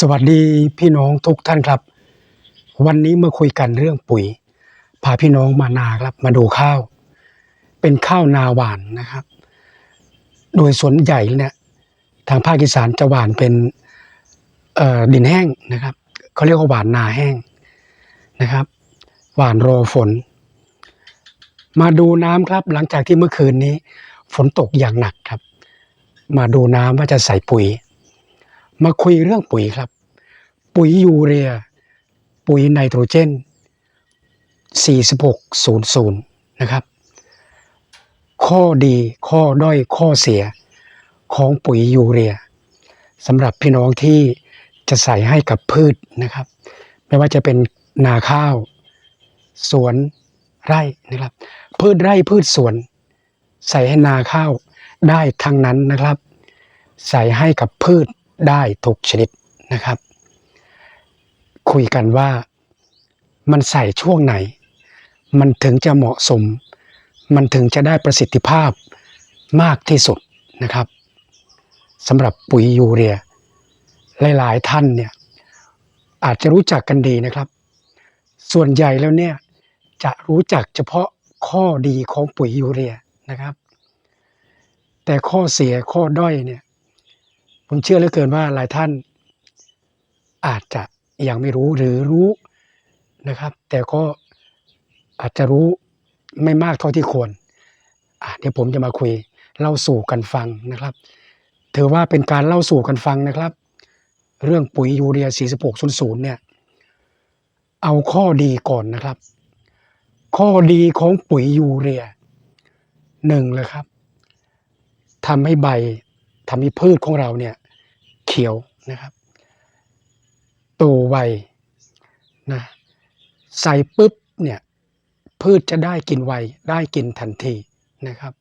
สวัสดีพี่น้องทุกท่านครับ วันนี้มาคุยกันเรื่องปุ๋ย พาพี่น้องมานาครับมาดูข้าว เป็นข้าวนาหวานนะครับ โดยส่วนใหญ่เนี่ยทางภาคอีสานจะหวานเป็นดินแห้งนะครับเขาเรียกว่าหวานนาแห้งนะครับ หวานรอฝน มาดูน้ำครับหลังจากที่เมื่อคืนนี้ ฝนตกอย่างหนักครับ มาดูน้ำว่าจะใส่ปุ๋ย มาคุยเรื่องปุ๋ยครับ ปุ๋ยยูเรีย ปุ๋ยไนโตรเจน 4600 นะครับ ข้อดีข้อด้อยข้อเสียของปุ๋ยยูเรียสำหรับพี่น้องที่จะใส่ให้กับพืชนะครับ ไม่ว่าจะเป็นนาข้าว สวนไร่นะครับ พืชไร่พืชสวน ใส่ให้นาข้าวได้ทั้งนั้นนะครับ ใส่ให้กับพืช ได้ทุกชนิดนะครับ คุยกันว่ามันใส่ช่วงไหน มันถึงจะเหมาะสม มันถึงจะได้ประสิทธิภาพมากที่สุดนะครับสำหรับปุ๋ยยูเรีย หลายๆท่านเนี่ยอาจจะรู้จักกันดีนะครับ ส่วนใหญ่แล้วเนี่ยจะรู้จักเฉพาะข้อดีของปุ๋ยยูเรียนะครับ แต่ข้อเสียข้อด้อยเนี่ย ผมเชื่อเหลือเกินว่าหลายท่านอาจจะยังไม่รู้หรือรู้นะครับ แต่ก็อาจจะรู้ไม่มากเท่าที่ควรเดี๋ยวผมจะมาคุยเล่าสู่กันฟังนะครับถือว่าเป็นการเล่าสู่กันฟังนะครับ เรื่องปุ๋ยยูเรีย 4600 เนี่ย เอาข้อดีก่อนนะครับ ข้อดีของปุ๋ยยูเรียหนึ่งเลยครับทำให้ใบทำให้พืชของเราเนี่ย ขียวนะครับโตไวนะใส่ปุ๊บเนี่ยพืชจะได้กินไวได้กินทันทีนะครับ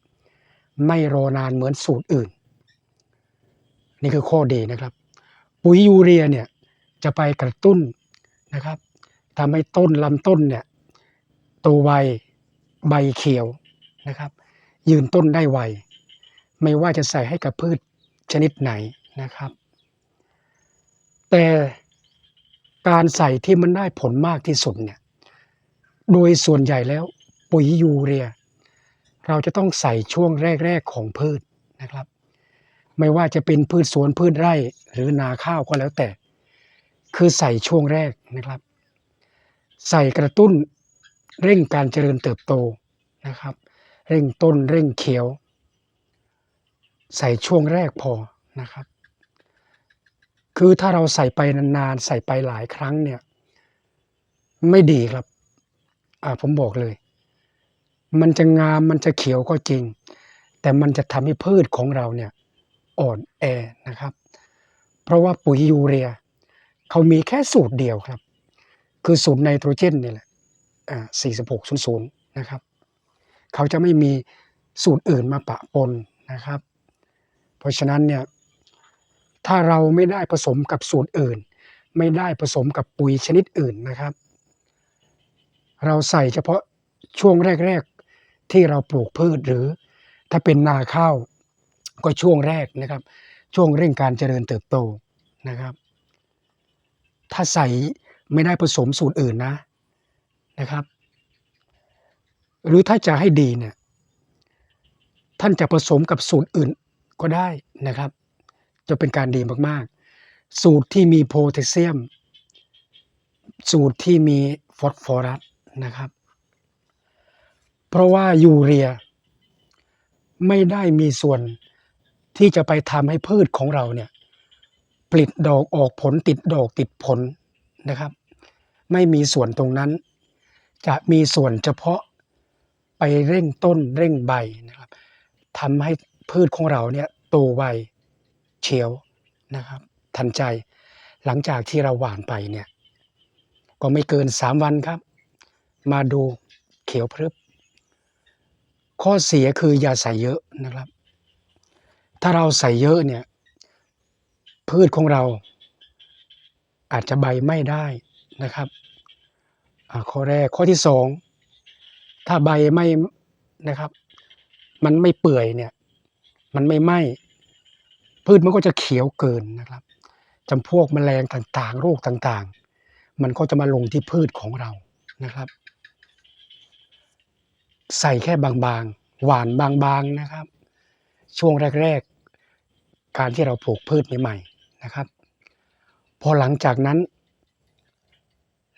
ไม่รอนานเหมือนสูตรอื่น นี่คือข้อดีนะครับ ปุ๋ยยูเรียเนี่ยจะไปกระตุ้นนะครับทำให้ต้นลำต้นเนี่ยโตไวใบเขียวนะครับ ยืนต้นได้ไว ไม่ว่าจะใส่ให้กับพืชชนิดไหนนะครับ แต่การใส่ที่มันได้ผลมากที่สุดเนี่ยโดยส่วนใหญ่แล้วปุ๋ยยูเรีย เราจะต้องใส่ช่วงแรก ๆของพืชนะครับ ไม่ว่าจะเป็นพืชสวนพืชไร่หรือนาข้าวก็แล้วแต่ คือใส่ช่วงแรกนะครับ ใส่กระตุ้นเร่งการเจริญเติบโตนะครับ เร่งต้นเร่งเขียว ใส่ช่วงแรกพอนะครับ คือถ้าเราใส่ไปนานๆ ใส่ไปหลายครั้งเนี่ย ไม่ดีครับ อ่าผมบอกเลย มันจะงามมันจะเขียวก็จริง แต่มันจะทำให้พืชของเราเนี่ยอ่อนแอนะครับ เพราะว่าปุ๋ยยูเรียเขามีแค่สูตรเดียวครับ คือสูตรไนโตรเจนนี่แหละ อ่า46 0นะครับ เขาจะไม่มีสูตรอื่นมาปะปนนะครับ เพราะฉะนั้นเนี่ย ถ้าเราไม่ได้ผสมกับสูตรอื่น ไม่ได้ผสมกับปุ๋ยชนิดอื่นนะครับ เราใส่เฉพาะช่วงแรก ๆ ที่เราปลูกพืชหรือ ถ้าเป็นนาข้าวก็ช่วงแรกนะครับ ช่วงเร่งการเจริญเติบโตนะครับ ถ้าใส่ไม่ได้ผสมสูตรอื่นนะนะครับ หรือถ้าจะให้ดีเนี่ยท่านจะผสมกับสูตรอื่นก็ได้นะครับ จะเป็นการดีมากๆ สูตรที่มีโพแทสเซียม สูตรที่มีฟอสฟอรัสนะครับ เพราะว่ายูเรีย ไม่ได้มีส่วนที่จะไปทำให้พืชของเราเนี่ยผลิตดอกออกผลติดดอกติดผลนะครับ ไม่มีส่วนตรงนั้น จะมีส่วนเฉพาะไปเร่งต้นเร่งใบนะครับทำให้พืชของเราเนี่ยโตไว เฉียวนะครับ ทันใจหลังจากที่เราหว่านไปเนี่ย ก็ไม่เกินสามวันครับ มาดูเขียวพรึบ ข้อเสียคืออย่าใส่เยอะนะครับ ถ้าเราใส่เยอะเนี่ย พืชของเราอาจจะใบไม่ได้นะครับข้อแรกข้อที่สองถ้าใบไม่นะครับ มันไม่เปื่อยเนี่ย มันไม่ไหม พืชมันก็จะเขียวเกินนะครับจำพวกแมลงต่างๆ โรคต่างๆ มันก็จะมาลงที่พืชของเรานะครับ ใส่แค่บางๆ หวานบางๆนะครับ ช่วงแรกๆ การที่เราปลูกพืชใหม่ๆนะครับ พอหลังจากนั้น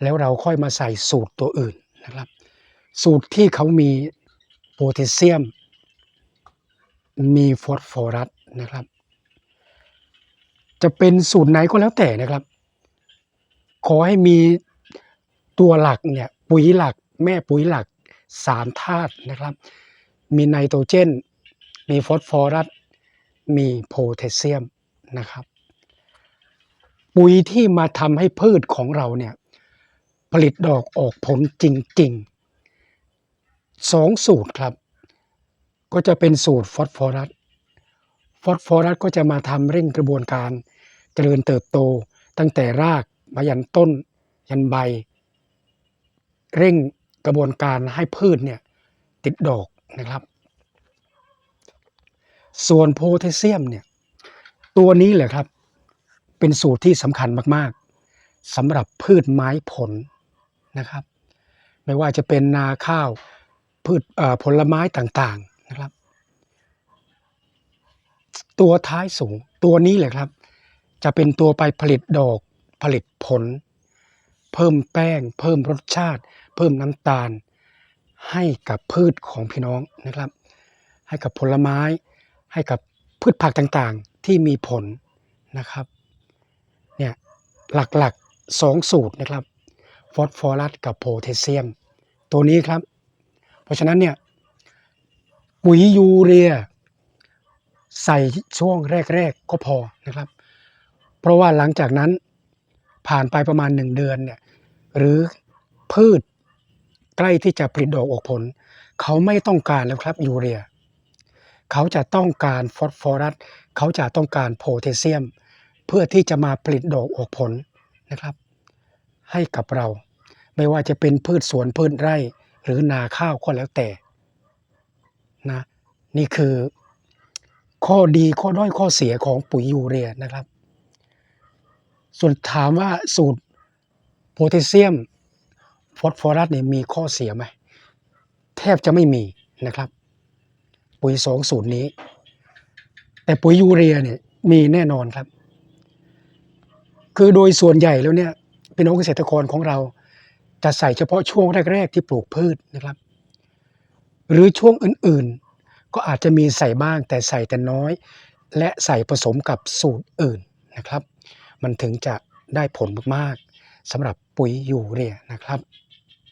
แล้วเราค่อยมาใส่สูตรตัวอื่นนะครับ สูตรที่เขามีโพแทสเซียม มีฟอสฟอรัสนะครับ จะเป็นสูตรไหนก็แล้วแต่นะครับ ขอให้มีตัวหลักเนี่ยปุ๋ยหลัก แม่ปุ๋ยหลักสามธาตุนะครับ มีไนโตรเจน มีฟอสฟอรัส มีโพแทสเซียมนะครับ ปุ๋ยที่มาทำให้พืชของเราเนี่ย ผลิตดอกออกผลจริงๆสองสูตรครับ ก็จะเป็นสูตรฟอสฟอรัส ฟอสฟอรัสก็จะมาทำเร่งกระบวนการเจริญเติบโต ตั้งแต่รากมายันต้นยันใบ เร่งกระบวนการให้พืชเนี่ยติดดอกนะครับ ส่วนโพแทสเซียมเนี่ยตัวนี้แหละครับ เป็นสูตรที่สำคัญมากๆสำหรับพืชไม้ผลนะครับ ไม่ว่าจะเป็นนาข้าวพืชผลไม้ต่างๆนะครับ ตัวท้ายสูงตัวนี้แหละครับ จะเป็นตัวไปผลิตดอกผลิตผล เพิ่มแป้ง เพิ่มรสชาติ เพิ่มน้ำตาล ให้กับพืชของพี่น้องนะครับ ให้กับผลไม้ ให้กับพืชผักต่างๆที่มีผลนะครับเนี่ยหลักๆสองสูตรนะครับฟอสฟอรัสกับโพแทสเซียม ตัวนี้ครับ เพราะฉะนั้นเนี่ยปุ๋ยยูเรีย ใส่ช่วงแรก ๆ ก็พอนะครับ เพราะว่าหลังจากนั้นผ่านไปประมาณหนึ่งเดือนเนี่ยหรือพืชใกล้ที่จะผลิตดอกออกผล เขาไม่ต้องการแล้วครับยูเรีย เขาจะต้องการฟอสฟอรัสเขาจะต้องการโพแทสเซียม เพื่อที่จะมาผลิตดอกออกผลนะครับ ให้กับเรา ไม่ว่าจะเป็นพืชสวนพืชไร่ หรือนาข้าวก็แล้วแต่นะนี่คือ ข้อดีข้อด้อยข้อเสียของปุ๋ยยูเรียนะครับ ส่วนถามว่าสูตรโพแทสเซียมฟอสฟอรัสเนี่ยมีข้อเสียไหมแทบจะไม่มีนะครับ ปุ๋ยสองสูตรนี้ แต่ปุ๋ยยูเรียเนี่ยมีแน่นอนครับ คือโดยส่วนใหญ่แล้วเนี่ยพี่น้องเกษตรกรของเราจะใส่เฉพาะช่วงแรก ๆ ที่ปลูกพืชนะครับ หรือช่วงอื่นๆ ก็อาจจะมีใส่บ้างแต่ใส่แต่น้อย และใส่ผสมกับสูตรอื่นนะครับ มันถึงจะได้ผลมากๆสำหรับปุ๋ยยูเรียนะครับ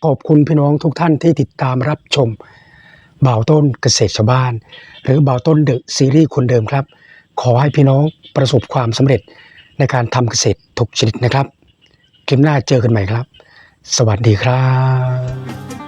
ขอบคุณพี่น้องทุกท่านที่ติดตามรับชมเบาต้นเกษตรชาวบ้าน หรือเบาต้นเดอะซีรีส์คนเดิมครับ ขอให้พี่น้องประสบความสำเร็จในการทำเกษตรทุกชนิดนะครับ คลิปหน้าเจอกันใหม่ครับ สวัสดีครับ